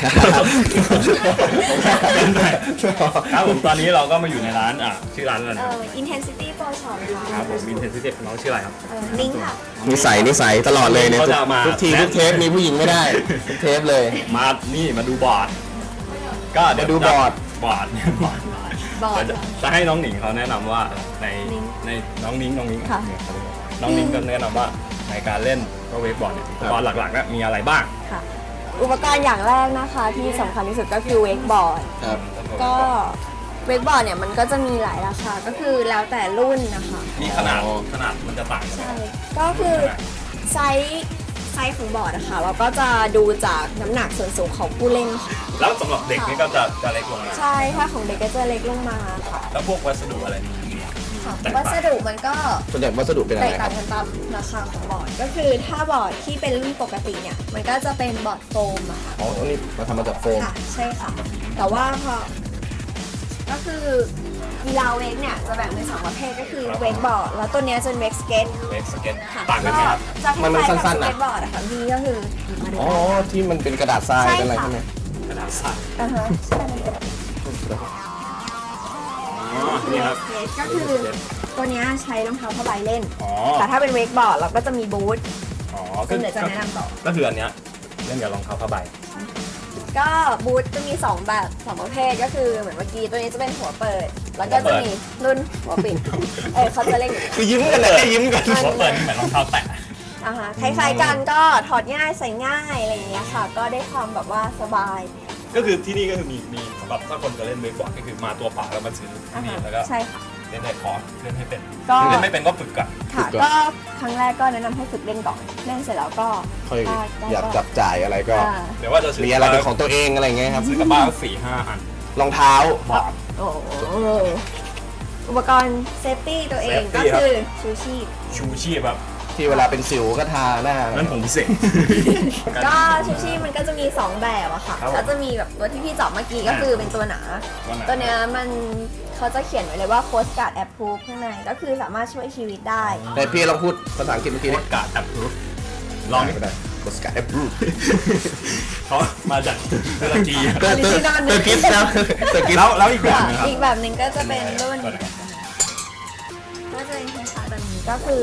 ครับสวัสดีครับครับผมตอนนี้เราก็มาอยู่ในร้านอะชื่อร้านอะไรเอ่นะอ intensity pro shop ค่ะครับผมมินเทนซิเต็น้องชื่ออะไรครับ เอ่อลิงก์ค่ะ นิสัยนิสัยตลอดเลยเนี่ยเขาจะมา ทุกทีทุกเทปมีผู้หญิงไม่ได้ทุกเทปเลย มานี่มาดูบอร์ดก็เยวมาดูบอร์ด บอร์ดบอร์ดบอร์ด จะจะให้น้องหนิงเขาแนะนำว่าในนิ้งในน้องนิ้งน้องนิ้งค่ะ น้องนิ้งก็แนะนำว่าในการเล่นก็เวกบอร์ดเนี่ยอุปกรณ์หลักๆเนี่ยมีอะไรบ้างค่ะ อุปกรณ์อย่างแรกนะคะที่สำคัญที่สุดก็คือเวกบอร์ด ครับ ก็เวกบอร์ดเนี่ยมันก็จะมีหลายราคา ก็คือแล้วแต่รุ่นนะคะ มีขนาดขนาดมันจะต่างกัน ใช่ ก็คือไซส์ไซส์ของบอร์ดนะคะเราก็จะดูจากน้ำหนักส่วนสูงของผู้เล่นค่ะ แล้วสำหรับเด็กนี่ก็จะจะเล็กลงมาใช่ถ้าของเด็กก็จะเล็กลงมาค่ะ แล้วพวกวัสดุอะไรมี ค่ะแตกวัต่างสดุมันก็ส่วนใหญ่วัสดุเป็นอะแตไรกคต่ารับ งกันตามราคาของบอร์ด ก็คือถ้าบอร์ดที่เป็นรุ่นปกติเนี่ย มันก็จะเป็นบอร์ดโฟมอะค่ะ อ๋ออันนี้มาทำมาจากโฟม ค่ะ ใช่ค่ะ แต่ว่าพอ ก็คือกีฬาเวกเนี่ย จะแบ่งเป็นสองประเภทก็คือเวกบอร์ด แล้วตัวเนี้ยจะเป็นเวกสเก็ตเวกสเก็ตค่ะต่างกันไหมครับ จะคล้ายๆมันกับสั้นๆเวอะกบอร์ดอะค่ะพี่ก็คือมาดูอ๋อ ที่มันเป็นกระดาษทรายใช่เป็นอะไรค่ะใช่ไหมกระดาษสักอ่าฮะใช่มั นเป็นอ๋อนี่ครับ เวกก็คือตัวเนี้ยใช้รองเท้าผ้าใบเล่น อ๋อ แต่ถ้าเป็นเวกบอร์ดเราก็จะมีบูท อ๋อซึ่งเดี๋ยวจะแนะนำต่อ ก็คืออันเนี้ยเล่นกับรองเท้าผ้าใบ ก็บูทจะมี 2 แบบสองประเภทก็คือเหมือนเมื่อกี้ตัวนี้จะเป็นหัวเปิด แล้วก็จะมีรุ่นหัวปิด เออเขาจะเล่นอย่างนี้ คือยิ้มกันเลยยิ้มกันหัวเปิดนี่เหมือนรองเท้าแตะ อ่าฮะคล้ายๆกันก็ถอดง่ายใส่ง่ายอะไรอย่างเงี้ยค่ะ ก็ได้ความแบบว่าสบาย ก็คือที่นี่ก็คือมีมี สำหรับถ้าคนจะเล่นเวกบอร์ดก็คือมาตัวเปล่าแล้วมาซื้ออ่าที่นี่ฮะแล้วก็ใช่ค่ะ เล่นในคอร์สเล่นให้เป็นก็ เล่นไม่เป็นก็ฝึกก่อนค่ะ ก็ครั้งแรกก็แนะนำให้ฝึกเล่นก่อนเล่นเสร็จแล้วก็ค่อยได้ได้อยากจับจ่ายอะไรก็ อ่าเดี๋ยวว่าจะซื้อมีอะไรเป็นของตัวเองอะไรอย่างเงี้ยครับซื้อกลับบ้านก็สี่ห้าอันรองเท้าบอร์ดโอ้โหอุปกรณ์เซฟตี้ตัวเอง Safety ก็คือชูชีพ ชูชีพครับ ที่เวลาเป็นสิวก็ทาหน้านั่นผมเสกก็ชูชีพมันก็จะมี 2 แบบอะค่ะครับผมก็จะมีแบบตัวที่พี่เจอบเมื่อกี้ก็คือเป็นตัวหนา ตัวเนี้ยมันเขาจะเขียนไว้เลยว่าโค้ชการ์ดแอปพูฟข้างในก็คือสามารถช่วยชีวิตได้ แต่พี่ลองพูดภาษาอังกฤษเมื่อกี้โคดิตรการ์ดแอปพรูฟลองดิก็ได้กดสกัดแอปรูเขามาจากตุรกีเตอร์เตอร์เตอร์กิฟต์นะเตอร์กิฟต์แล้วแล้วอีกแบบค่ะหนึงครับ อีกแบบหนึ่งก็จะเป็นรุ่นตัวไหนครับก็จะเป็นคล้ายๆแบบนี้ก็คือ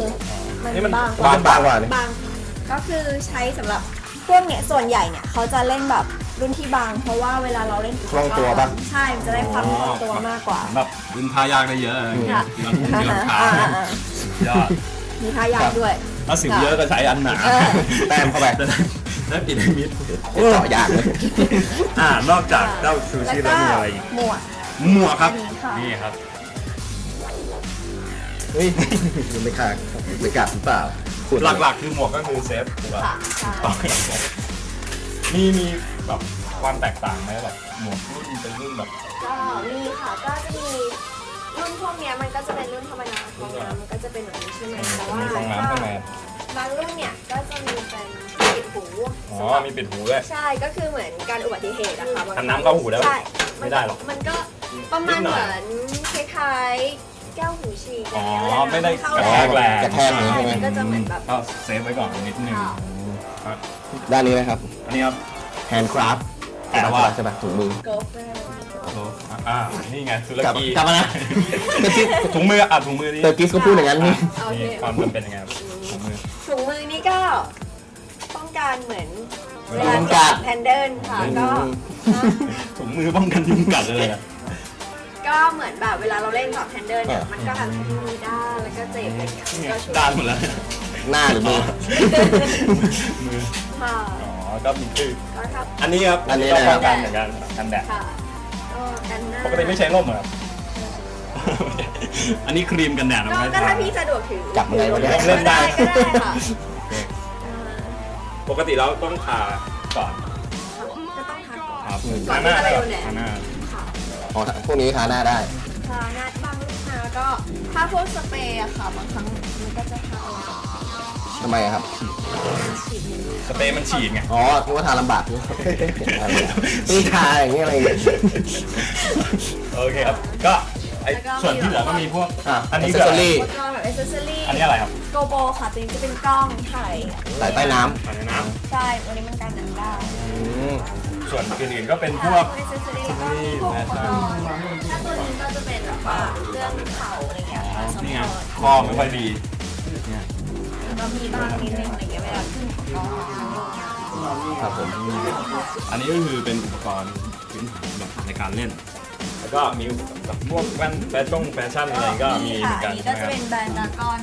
มันนี่มันบางบางบางกว่านี่บางก็คือใช้สำหรับพวกเนี่ยส่วนใหญ่เนี่ยเขาจะเล่นแบบรุ่นที่บาง เพราะว่าเวลาเราเล่นคล่องตัวปะ ใช่มันจะได้ความคล่องตัวมากกว่าแบบดึงทายากได้เยอะอะไรอย่างเงี้ยค่ะทีละทุ่งทีละขาอ่าอ่ายอดมีท่ายากด้วย ถ้าสิวเยอะก็ใช้อันหนาเออ แต้มเข้าไป จะได้ได้ปิดให้มิดเจาะยากเลย อ่านอกจากเจ้าชูชีพแล้วมีอะไรอีกหมวก หมวกครับ อันนี้ค่ะ นี่ครับ เฮ้ยมันไม่ขาดไม่กัดหรือเปล่าพูดหลักๆ คือหมวกก็คือเซฟถูกป่ะค่ะใช่ต้องอย่างเงี้ยมีมีแบบความแตกต่างไหมแบบหมวกรุ่นเป็นรุ่นแบบก็มีค่ะก็จะมีรุ่นพวกเนี้ยมันก็จะเป็นรุ่นธรรมดาฟองน้ำมันก็จะเป็นแบบนี้ใช่ไหมแต่ว่ามีฟองน้ำข้างในบางรุ่นเนี่ยก็จะมีเป็นปิดหูอ๋อสำหรับมีปิดหูด้วยใช่ก็คือเหมือนการอุบัติเหตุอะค่ะบงทำน้ำเข้าหูได้ปะใช่ไม่ได้หรอกมันก็ประมาณนิดหน่เหอยมือนคล้ายๆแก้วหูฉีกอ๋ออะไรอย่างเงี้ยไม่ได้เข้ากระแทกแรง กระแทกอย่างนี้ใช่ไหม มันก็จะเหมือนแบบก็เซฟไว้ก่อนนิดนึงค่ะครับด้านนี้นะครับ อันนี้ครับ แฮนด์คราฟแปลว่า ใช่ปะถุงมือโกฟอ่านี่ไงตุรกลับกีกลับมานะเตอร์กิฟถุงมืออะถุงมือนี่เตอร์กิฟก็พูดอย่างนั้นนี่ โอเค นี่ความมันเป็นยังไงครับถุงมือ ถุงมือนี่ก็ป้องกันเหมือนเวเวลาลาจับแพนเดิลค่ะก็ ถุงมือป้องกันยุงกัดเลยอะ ก็เหมือนแบบเวลาเราเล่นจับแพนเดิลเนี่ยมันก็ทำให้มือด้านแล้วก็เจ็บอะไรเงี้ยนี่ไงก็ช่วยด้านหมดแล้วเนี่ยหน้าหรือมือมือค่ะอ๋อก็มีชื่อก็ครับอันนี้ครับอันนี้ก็นะครับป้องกันเหมือนกันกันแดดค่ะก็กันหน้าปกติไม่ใช้ร่มเหรอครับอันนี้ครีมกันแดดก็เอาไว้ก็ถ้าพี่สะดวกถือจับอะไรมาได้ถือเล่นได้ก็ได้ค่ะอ่าปกติเราต้องทาก่อนก็ต้องทาก่อนครับก่อทานหน้าที่จะไปก่อนโดนแดดทาหน้าค่ะ อ๋อพวกนี้ทาหน้าได้ ทาหน้าบางลูกค้าก็ถ้าพวกสเปรย์อะค่ะบางครั้งมันก็จะทาทำไมอะครับ ฉีดนิดนึงสเปรย์มันฉีดไง อ๋อคิดว่าทาลำบากนี่ต้องทาอย่างเงี้ยอะไรอย่างเงี้ย โอเคครับ ก็ไอแล้วก็ส่วนที่เหลือก็มีพวกอะอันนี้เซคือสอะไรซอรี่อุปกรณ์แบบอ c เซสซอรี่อันนี้อะไรครับโกโบค่ะตัวนี้จะเป็นกล้องถ่ายสายใต้น้ใส่ในน้ใช่วันนี้มันกันน้ำได้ำอืมำ ส่วนอื่นๆก็เป็นพใช่วกพวกอ c เซสซอรี่แล้วก็พวกอุปกรณ์ถ้าตัวนี้ก็จะเป็นแบบว่าเรื่องเข่าอะไรอย่างเงี้ยค่ะสนี่ไงปอร์ตคอไม่ค่อยดีแล้วก็มีบ้างนิดนึงอะไรอย่างเงี้ยเวลาขึ้นอุปกรณ์ครับผมอันนี้ก็คือเป็นอุปกรณ์พื้นฐานแบบในการเล่น แล้วก็มีแบบพวกแว่นแฟชั่นแฟชั่นอะไรก็มีเหมืค่ะอนกันอันนี้ใช่ก็ไหมครับจะเป็นแบรนด์ดากอน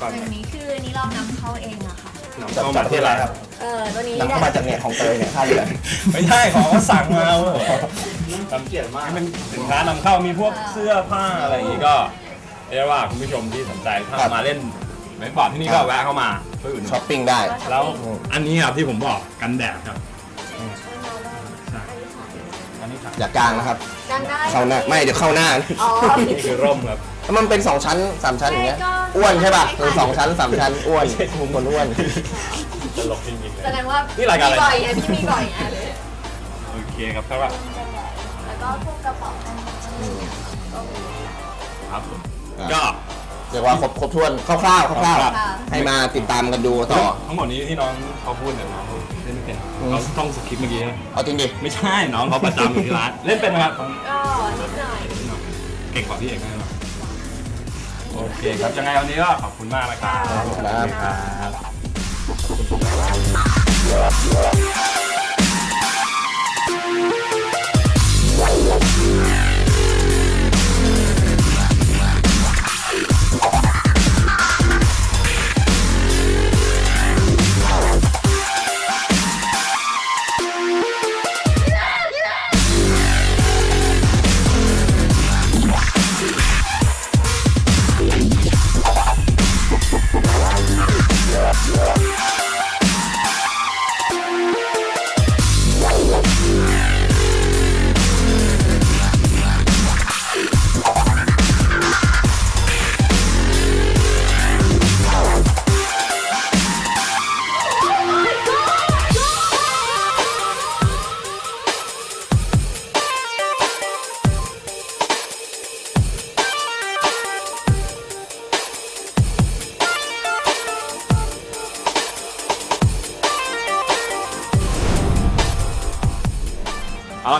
ก็ตัวนี้คืออันนี้เรานำเข้าเองอะค่ะนำจากเข้าปมาระเทศที่อะไรร้านครับ เออตัวนี้นำเข้ามาจากเนี่ยของเตยเนี่ยท่าเรือไม่ใช่ของเขาสั่งมาเว้ยทำเกียรติมากเป็นสินค้านำเข้ามีพวกเสื้อผ้าอะไรอย่างงี้ก็เรียกว่าคุณผู้ชมที่สนใจถ้าครับมาเล่นเว็บบอร์ดที่นี่ก็แวะเข้ามาเพื่ออุดหนุนช้อปปิ้งได้ แล้วอันนี้ครับที่ผมบอกกันแดดครับใช่อันนี้ครับอย่ากลางนะครับกันได้เข้าหน้าไม่เดี๋ยวเข้าหน้าอ๋อนี่คือร่มครับแล้วมันเป็นสองชั้นสามชั้นอย่างเงี้ยใช่ก็อ้วนใช่ป่ะใช่คือสองชั้นสามชั้นอ้วนไม่ใช่ถุงคนอ้วนตลกจริงๆเล แสยดงว่านี่รายการอะไรมีบ่อยไงพี่มีบ่อยไงเลยโอเคครับครับแล้วก็พวกกระเป๋าก็มีครับผมอะก็ เรียกว่าครบครบถ้วนคร่าวๆคร่าวครับๆให้มาติดตามกันดูต่อ ทั้งหมดนี้ที่น้องเขาพูดเนี่ยน้องเขาเล่นไม่เป็นอืม เขาต้องสคริปต์เมื่อกี้นะเอาจริงดิ ไม่ใช่น้องเขาประจำอยู่ที่ร้าน เล่นเป็นไหมครับก็นิดหน่อย เก่งกว่าพี่เอกแน่นอนโอเคครับยังไงวันนี้ก็ขอบคุณมากนะครับครับครับเอา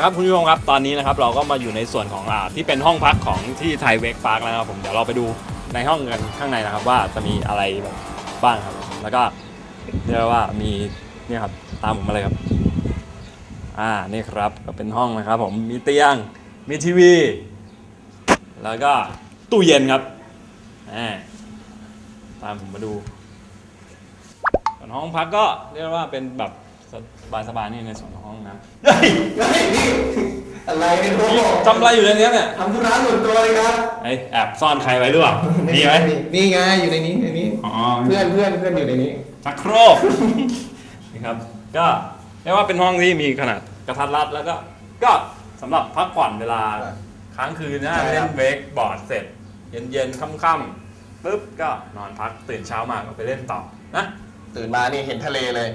ครับคุณผู้ชมครับตอนนี้นะครับเราก็มาอยู่ในส่วนของอ่าที่เป็นห้องพักของที่ไทยเวกพาร์คแล้วนะครับผมเดี๋ยวเราไปดูในห้องกันข้างในนะครับ ว่าจะมีอะไรบบบ้างครับ แล้วก็เรียกว่ามีเนี่ยครับตามผมมาเลยครับ อ่านี่ครับก็เป็นห้องนะครับ ผมมีเตียงมีทีวี แล้วก็ตู้เย็นครับอ่าตามผมมาดูส่วนห้องพักก็เรียกว่าเป็นแบบสบายๆนี่ในส่วนของ ห้องน้ำอะไรเนี่ยโอ้นี่ทำอะไรอยู่ในนี้เนี่ยทำธุระส่วนตัวเลยครับไอแอบซ่อนใครไว้หรือเปล่ามีไหมนี่ไงอยู่ในนี้ในนี้ อ๋อเพื่อนเพื่อนเพื่อนอยู่ในนี้ ชักโครกนี่ครับก็เรียกว่าเป็นห้องที่มีขนาดกระทัดรัดแล้วก็ก็สำหรับพักผ่อนเวลาครับค้างคืนนะใช่ครับ เล่นเวกบอร์ดเสร็จ เย็นๆค่ำๆปุ๊บก็นอนพักตื่นเช้ามาก็ไปเล่นต่อนะตื่นมานี่เห็นทะเลเลย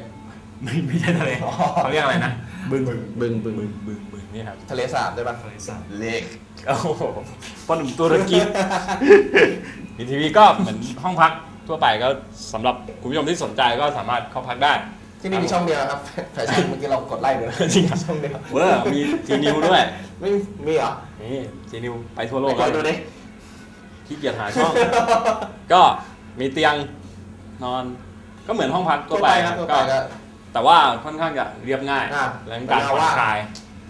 ไม่ไม่ใช่ทะเลอ๋อเขาเรียกอะไรนะบึงบึงบึงบึงบึงบึงบึงนี่ครับทะเลสาบได้ปะทะเลสาบเลกโอ้โหพ่อหนุ่มตุรกีมีทีวีก็เหมือนห้องพักทั่วไปก็สำหรับคุณผู้ชมที่สนใจก็สามารถเข้าพักได้ ที่นี่มีช่องเดียวครับแฟชั่นเมื่อกี้เรากดไล่ดูแล้วจริงเหรอช่องเดียวเวอร์มีจีนิวด้วยไม่มีเหรอนี่จีนิวไปทั่วโลไปกกดดูดิขี้เกียจหาช่อง ก็มีเตียงนอนก็เหมือนห้องพักทั่ทั่ววไปไปคครัรับบทั่วก็ไปก็ แต่ว่าค่อนข้างจะเรียบง่ายอ่าและการผ่อนคลาย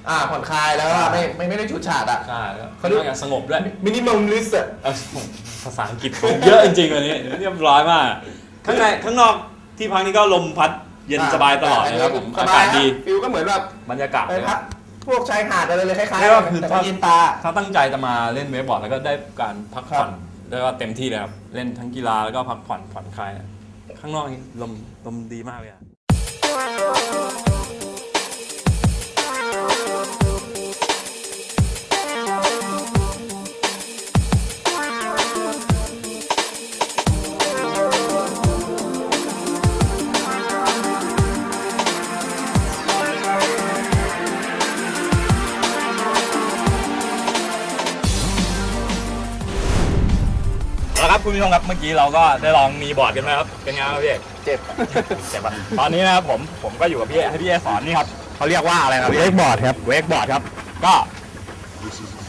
อ่าผ่อนคลายแล้วอะไม่ไม่ไม่ได้ฉูดฉาดอะ ใช่แล้วเขาค่อนดูข้างจะสงบด้วยมินิมอลลิสอะเอ้าภาษาอังกฤษผมเยอะจริงๆวันนี้เรียบร้อยมาก ข้างในข้างนอกที่พักนี้ก็ลมพัดเย็นสบายตลอดนะครับผมสอาบกาศดีฟิลก็เหมือนแบบบรรยากาศไปเลยพักพวกชายหาดอะไรเลยคล้ายเรียกว่าคือแต่ถ้าว่าเย็นตา ถ้าตั้งใจจะมาเล่นเวฟบอร์ดแล้วก็ได้การพักผ่อนเรียกว่าเต็มที่เลยครับ เล่นทั้งกีฬาแล้วก็พักผ่อนผ่อนคลาย ข้างนอกนี่ลมลมดีมากเลยอะ คุณผู้ชมครับเมื่อกี้เราก็ได้ลองมีบอร์ดกันไหมครับเป็นไงครับพี่เอกเจ็บเจ็บปะตอนนี้นะครับผมผมก็อยู่กับพี่เอให้พี่เอสอนนี่ครับเขาเรียกว่าอะไรครับเวกบอร์ดครับเวกบอร์ดครับ ก็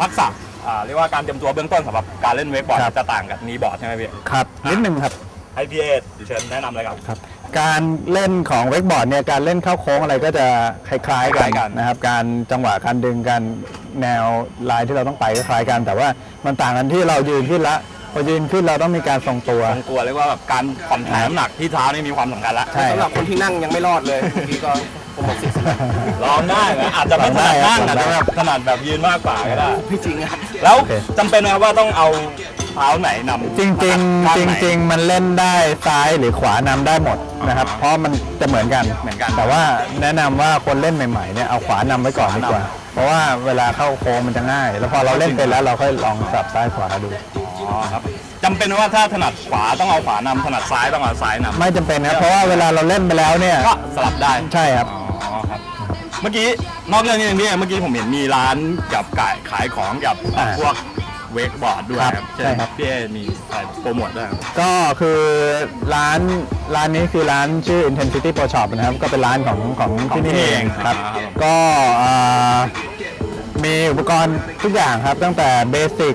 ทักษะอ่าเรียกว่าการเตรียมตัวเบื้องต้นสำหรับการเล่นเวกบอร์ดครับจะต่างกับนีบอร์ดใช่ไหมพี่ครับนิดนึงครับให้พี่เอเชิญแนะนำเลยครับ ครับ การเล่นของเวกบอร์ดเนี่ยการเล่นเข้าโค้งอะไรก็จะคล้ายๆคล้ายกักันนนะครับ การจังหวะการดึงการแนวลายที่เราต้องไปก็คล้ายกัน แต่ว่ามันต่างกันที่เรายืนขึ้นละ พอยืนขึ้นเราต้องมีการทรงตัวตรงตัวเรียกว่าแบบการผ่อนถ่ายน้ำหนักที่เท้านี่มีความสำคัญละใช่ สำหรับคนที่นั่งยังไม่รอดเลยบางทีก็ผมบอกสิลองได้นะอาจจะไม่ถนัดนั่งลองได้อาจจะแบบถนัดแบบยืนมากกว่าก็ได้ ไม่จริงอะแล้วโอเค จำเป็นไหมครับว่าต้องเอาเท้าไหนนำจริงจริงข้าจริงไหนจริง ๆ มันเล่นได้ซ้ายหรือขวานำได้หมดนะครับ เพราะมันจะเหมือนกัน เหมือนกันแต่ว่าแนะนำว่าคนเล่นใหม่ๆเนี่ยเอาขวานำไว้ก่อนดีกว่า เพราะว่าเวลาเข้าโค้งมันจะง่าย แล้วพอเราเล่นเป็นแล้วเราค่อยลองสับซ้ายขวาดูอ๋อ ครับจำเป็นไหมว่าถ้าถนัดขวาต้องเอาขวานำถนัดซ้ายต้องเอาซ้ายนำไม่จำเป็นนะเพราะว่าเวลาเราเล่นไปแล้วเนี่ย ก็สลับได้ใช่ครับ อ๋อครับ เมื่อกี้นอกเรื่องนี้พี่เมื่อกี้ผมเห็นมีร้านกับขายขายของกับอ่าพวกเวกบอร์ดด้วยครับครับใช่ครับพี่เอมีอะไรโปรโมทด้วยครับ ก็คือร้านร้านนี้คือร้านชื่อ Intensity Pro Shop นะครับ ก็เป็นร้านของของของที่ที่นี่นี่เอเองงครับอ่าครับ ก็อ่า มีอุปกรณ์ทุกอย่างครับ ตั้งแต่เบสิก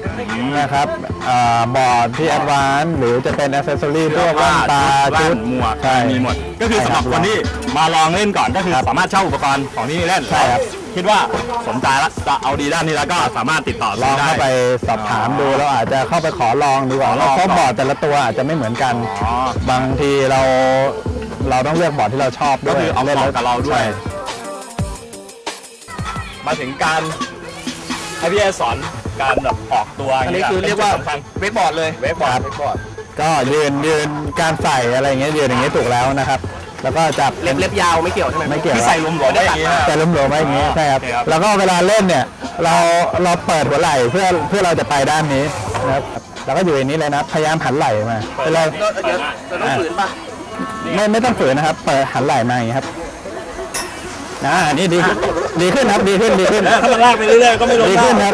นะครับอ่าบอร์ดที่แอดวานซ์หรือจะเป็นอ c เซสซอรี่พวกแว่นตาชุชุดดหมวกใช่มีหมด ก็คือสำหรับคนที่มาลองเล่นก่อนก็คือครับสามารถเช่าอุปกรณ์ของที่นี่เล่นใช่ครับคิดว่าสนใจแล้วจะเอาดีด้านนี้แล้วก็สามารถติดต่อลองได้เข้าไปสอบถามดูแล้วอาจจะเข้าไปขอลองดีกว่าขอลแล้อวงเพราะก่อนบอร์ดแต่ละตัวอาจจะไม่เหมือนกันอ๋อบางทีเราเราต้องเลือกบอร์ดที่เราชอบด้ก็วยคือเอาเหมาะกับเราด้วยใช่มาถึงการ ให้พี่เอสอนการแบบออกตัวอันนี้คือเรียกว่าสำคัญเวกบอร์ดเลยเวกบอร์ดเวกบอร์ดก็ยืนยืนการใส่อะไรอย่างเงี้ยยืนอย่างเงี้ยถูกแล้วนะครับ แล้วก็จับ เล็บเล็บยาวไม่เกี่ยวใช่ไหมไม่เกี่ยวคือใส่รวมๆได้อย่างนี้นะ แต่ล้มหลวมๆไว้อย่างงี้ใช่ครับ โอเคครับ แล้วก็เวลาเล่นเนี่ย เราเราเปิดหัวไหล่เพื่อเพื่อเราจะไปด้านนี้นะครับแล้วก็อยู่อย่างนี้เลยนะพยายามหันไหล่มาเวลาก็เดี๋ยวจะต้องฝืนป่ะ ไม่ไม่ต้องฝืนนะครับ เปิดหันไหล่มาอย่างนี้ครับ อ่านี่ดีขึ้นดีขึ้นครับดีขึ้นดีขึ้นแล้วถ้ามันลากไปเรื่อยๆก็ไม่ลงดีได้ขึ้นครับ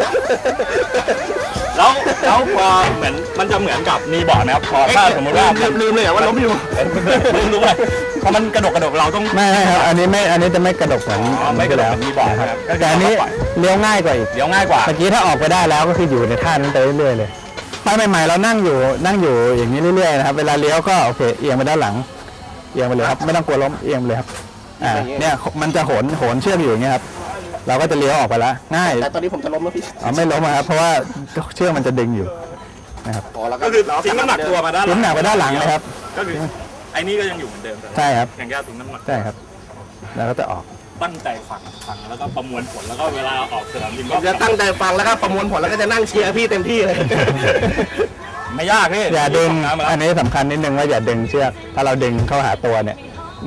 แล้วแล้วพอเหมือนมันจะเหมือนกับมีบอร์ดนะครับพอถ้าสมมติว่าลืมลืมเลยเหรอว่าล้มอยู่ลืมรู้เลยพอมันกระดกกระดกเราต้องไม่ไม่ครับอันนี้ไม่อันนี้จะไม่กระดกเหมือนอ๋อไม่กระดกเหมือนมีบอร์ดนะครับก็คือแต่อันนี้ปล่อยเลี้ยวง่ายกว่าอีกเดี๋ยวง่ายกว่าเมื่อกี้ถ้าออกไปได้แล้วก็คืออยู่ในท่านั้นไปเรื่อยๆเลยตอนใหม่ๆเรานั่งอยู่นั่งอยู่อย่างนี้เรื่อยๆนะครับเวลาเลี้ยวก็โอเคเอียงไปด้านหลังเอียงไปเลยครับไม่ต้องกลัวล้มเอียงไปเลยครับ อ่าเนี่ยมันจะโหนโหนเชือกอยู่อย่างเงี้ยครับเราก็จะเลี้ยวออกไปแล้วง่ายแต่ตอนนี้ผมจะล้มแล้วพี่อ๋อไม่ล้มอะครับเพราะว่าเชือกมันจะดึงอยู่นะครับอ๋อแล้วก็คือทิ้งน้ำหนักตัวมาด้านทิ้งหนักไปด้านหลังเลยครับ ก็คือไอ้นี่ก็ยังอยู่เหมือนเดิมแต่ใช่ครับ อย่างแค่ทิ้งน้ำหนักใช่ครับ แล้วก็จะออก ตั้งใจฟังฟังแล้วก็ประมวลผลแล้วก็เวลาออกสนามบินผก็มจะตั้งใจฟังแล้วก็ประมวลผลแล้วก็จะนั่งเชียร์พี่เต็มที่เลย ไม่ยากพี่อย่าดึง น้ำมาอัแล้วนนี้สำคัญนิดนึงว่าอย่าดึงเชือก ถ้าเราดึงเข้าหาตัวเนี่ย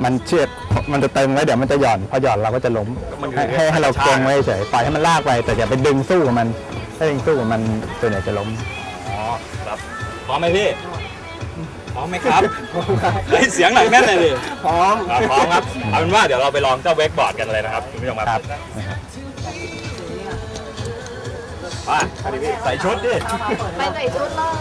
มันเชือก มันจะตึงไว้เดี๋ยวมันจะหย่อนพอหย่อนเราก็จะล้มให้ให้ให้เราเกรงไว้เฉยปล่อยให้มันลากไป แต่อย่าไปดึงสู้กับมันถ้าดึงสู้กับมันตัวเนี่ยจะล้ม อ๋อครับพร้อมไหมพี่พร้อมไหมครับเฮ้ยเสียงหนักแน่นเลยดิพร้อมครับพร้อมครับเอาเป็นว่าเดี๋ยวเราไปลองเจ้าเวกบอร์ดกันเลยนะครับคุณผู้ชมครับครับมาใส่ชุดดิ ไปใส่ชุดเลย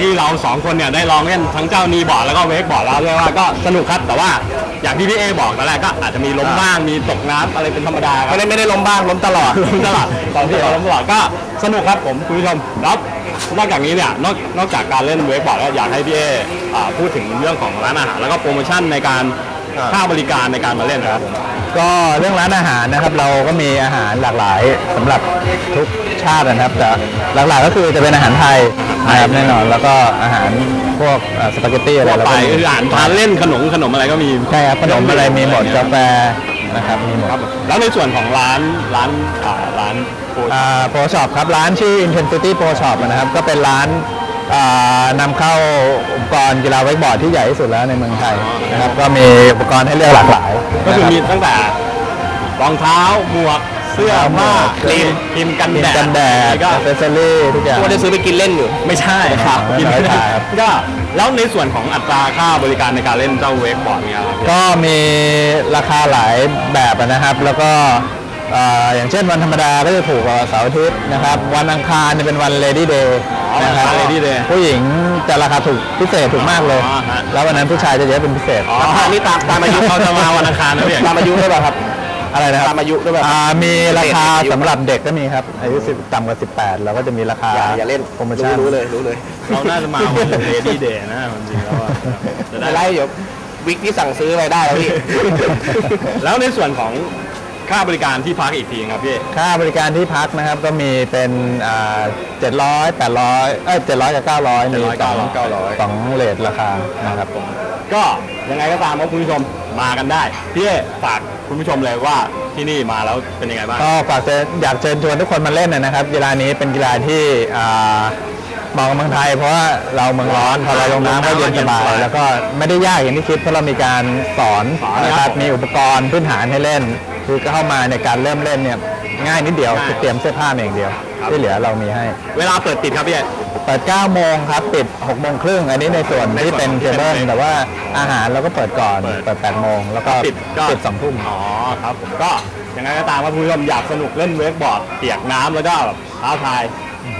ที่เราสองคนเนี่ยได้ลองเล่นทั้งเจ้านีบอร์ดแล้วก็เวกบอร์ดแล้วเรียกว่าก็สนุกครับแต่ว่าอย่างที่พี่เอบอกตอนแรกก็อาจจะมีล้มบ้างมีตกน้ำอะไรเป็นธรรมดาครับ ไม่ได้ไม่ได้ล้มบ้างล้มตลอด ล้มตลอดตอนที่เราล้มตลอดก็สนุกครับผมคุณผู้ชมแล้วนอกจากนี้เนี่ยนอกนอกจากการเล่นเวกบอร์ดแล้วอยากให้พี่เออ่าพูดถึงเรื่องของร้านอาหารแล้วก็โปรโมชั่นในการค่าบริการในการมาเล่นนะครับผม ก็เรื่องร้านอาหารนะครับ เราก็มีอาหารหลากหลายสำหรับทุกชาตินะครับ แต่หลักๆก็คือจะเป็นอาหารไทยนะครับแน่นอนแล้วก็อาหารพวกเอ่อสปาเกตตี้อะไรทั่วเราไปก็มีคืออาหารทานเล่นขนมขนมอะไรก็มีใช่ครับขนมอะไรมีหมดกาแฟนะครับมีหมด ครับแล้วในส่วนของร้านร้านอ่าร้านโปรโปรช็อปครับ ร้านชื่อ Intensity Pro Shop นะครับ ก็เป็นร้านอ่า นำเข้าอุปกรณ์กีฬาเวกบอร์ดที่ใหญ่ที่สุดแล้วในเมืองไทยนะครับก็มีอุปกรณ์ให้เลือกหลากหลายก็คือมีนะรับตั้งแต่รองเท้าหมวกเสื้อผ้าครีมครีมกันกินแดดกันแดดก็เฟเซอรี่ทุกอย่างก็ได้ซื้อไปกินเล่นอยู่ ไม่ใช่ครับอ๋อกินไม่ใช่ครับก็แล้วในส่วนของอัตราค่าบริการในการเล่นเจ้าเวกบอร์ดเนี่ยครับก็มีราคาหลายแบบนะครับ แล้วก็เอ่ออย่างเช่นวันธรรมดาก็จะถูกกว่าเสาร์อาทิตย์นะครับ วันอังคารจะเป็นวัน Lady Day นะครับวัน Lady Day ผู้หญิงจะราคาถูกพิเศษถูกมากเลย อ๋อฮะ แล้ววันนั้นผู้ชายจะเยอะเป็นพิเศษ อ๋อนี่ตามตามอายุเขาจะมาวันอังคารนะพี่ ตามอายุด้วยป่ะครับ อะไรนะครับ ตามอายุด้วยป่ะ อ่ามีราคาพิเศษอายุสำหรับเด็กก็มีครับ อายุ10ต่ำกว่า 18 เราก็จะมีราคาอย่าอย่าเล่นโปรโมชั่น รู้เลยรู้เลยเราน่าจะมาวันเลดี้เดย์นะจริงๆแล้วอะจะได้ไล่เดี๋ยววิกที่สั่งซื้อไปได้แล้วพี่ แล้วในส่วนของ ค่าบริการที่พักอีกทีครับพี่ค่าบริการที่พักนะครับก็มีเป็นอ่า700 800เอ้ย700กับ900มี700สอง900สองเลทราคานะครับผมก็ยังไงก็ตามครับคุณผู้ชมมากันได้พี่เอฝากคุณผู้ชมเลยว่าที่นี่มาแล้วเป็นยังไงบ้างก็ฝากเชิญอยากเชิญชวนทุกคนมาเล่นนะครับกีฬานี้เป็นกีฬาที่อ่าเหมาะกับเมืองไทย เพราะว่าเราเมืองร้อนพอเราลงน้ำก็เย็นสบาย แล้วก็ไม่ได้ยากอย่างที่คิดเพราะเรามีการสอนสอนนะคครัรับบมีอุปกรณ์พื้นฐานให้เล่น คือเข้ามาในการเริ่มเล่นเนี่ยง่ายนิดเดียวง่าย คือเตรียมเสื้อผ้ามาอย่างเดียว ที่เหลือเรามีให้ เวลาเปิดติดครับพี่เอเปิด 9 โมงครับ ปิด 6 โมงครึ่ง อันนี้ในส่วนในส่วนที่เป็นของเคเบิลที่เป็นแต่ว่าอาหารเราก็เปิดก่อน เปิด เปิด 8 โมง แล้วก็ปิดก็ปิด2ทุ่ม อ๋อครับผมก็ยังไงก็ตามว่าคุณผู้ชมอยากสนุกเล่นเวกบอร์ดเปียกน้ำแล้วก็แบบท้าทาย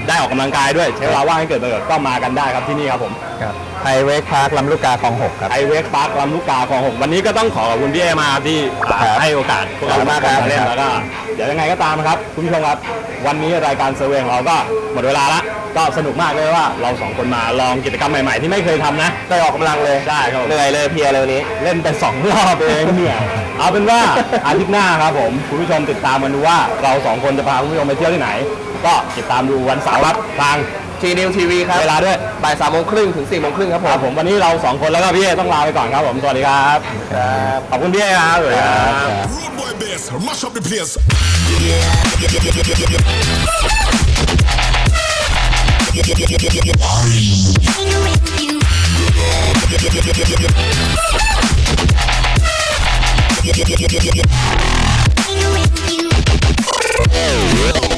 ได้ออกกำลังกายด้วย ใช้เวลาว่างให้เกิดประโยชน์ก็มากันได้ครับที่นี่ครับผม ครับไทยเวกพาร์คลำลูกกาคลอง6ครับ ไอเวกพาร์คลำลูกกาคลองหกวันนี้ก็ต้องขอขอบคุณพี่เอมาที่อ่าครับให้โอกาสพวกเรามากครับมาเล่นครับแล้วก็เดี๋ยวยังไงก็ตามครับ คุณผู้ชมครับ วันนี้รายการเซอร์เวย์ของเราก็หมดเวลาละก็สนุกมากเลยว่าเราสองคนมาลองกิจกรรมใหม่ๆ ที่ไม่เคยทำนะ ได้ออกกำลังเลยใช่ครับผม เหนื่อยเลยเพลียเลยวันนี้ เล่นไปสองรอบเองเหนื่อยเอาเป็นว่า อาทิตย์หน้าครับผม คุณผู้ชมติดตามกันดูว่าเราสองคนจะพาคุณผู้ชมไปเที่ยวที่ไหน ก็ติดตามดูวันเสาร์ครับทางทีนิวทีวีครับเวลาด้วยบ่ายสามโมงครึ่งถึงสี่โมงครึ่งครับคผรับมผมวันนี้เราสองคนแล้วก็พี่เอต้องลาไปก่อนครับผมสวัสดีครับครับขอบคุณพี่เอครับสวัสดีครับ Rude boy bass, mash up the place. And